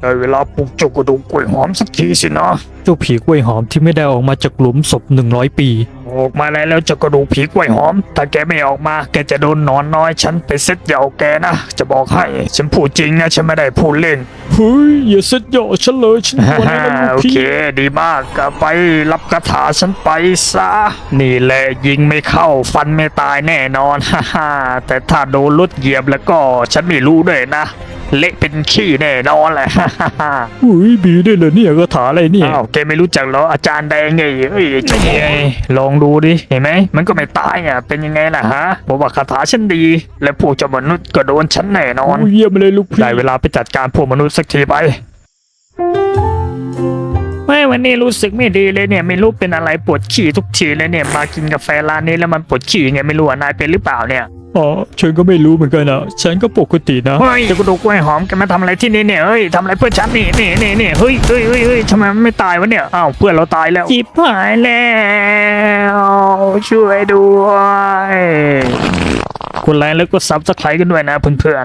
ได้เวลาปลุกเจ้ากระดูกกล้วยหอมสักทีสินะ เจ้าผีกล้วยหอมที่ไม่ได้ออกมาจากหลุมศพหนึ่งร้อยปี ออกมาได้แล้วเจ้ากระดูกผีกล้วยหอม ถ้าแกไม่ออกมา แกจะโดนหนอนน้อยฉันไปเซ็ตเหยาแกนะ จะบอกให้ ฉันพูดจริงนะฉันไม่ได้พูดเล่น เฮ้ยอย่าเซ็ตเหยาะฉันเลยฉันกลัวนะลูกโอพี่เคดีมากก็ไปรับคาถาฉันไปซะ นี่แหละยิงไม่เข้าฟันไม่ตายแน่นอน ฮ่าฮ่าแต่ถ้าโดนรถเหยียบแล้วก็ฉันไม่รู้ด้วยนะ เละเป็นขี้แน่นอนแหละฮ่าฮ่าฮ่าเฮ้ยบีได้เลยเนี่ยคาถาอะไรเนี่ยอ้าวแกไม่รู้จักเหรออาจารย์แดงไงเอ้ยเจะไงลองดูดิเห็นไหมมันก็ไม่ตายอะเป็นยังไงล่ะฮะบอกว่าคาถาฉันดี และพวกเจ้ามนุษย์ก็โดนฉันแน่นอนโอ้ยเยี่ยมเลยลูกพี่ได้เวลาไปจัดการพวกมนุษย์สักทีไปไม่วันนี้รู้สึกไม่ดีเลยเนี่ยไม่รู้เป็นอะไรปวดฉี่ทุกทีเลยเนี่ยมากินกาแฟร้านนี้แล้วมันปวดฉี่ไงไม่รู้อะนายเป็นหรือเปล่าเนี่ย อ๋อฉันก็ไม่รู้เหมือนกันอะ ฉันก็ปกตินะ เฮ้ยเจะกระดูกล้วยหอมแกมาทำอะไรที่นี่เนี่ยเฮ้ยทำอะไรเพื่อนฉันนี่นี่นี่นี่เฮ้ยเฮ้ยเฮ้ยเฮ้ยทำไมมันไม่ตายวะเนี่ยอ้าวเพื่อนเราตายแล้วจิบหายแล้วช่วยด้วยกดไลค์แล้วก็ซับสไครต์กันด้วยนะเพื่อนๆ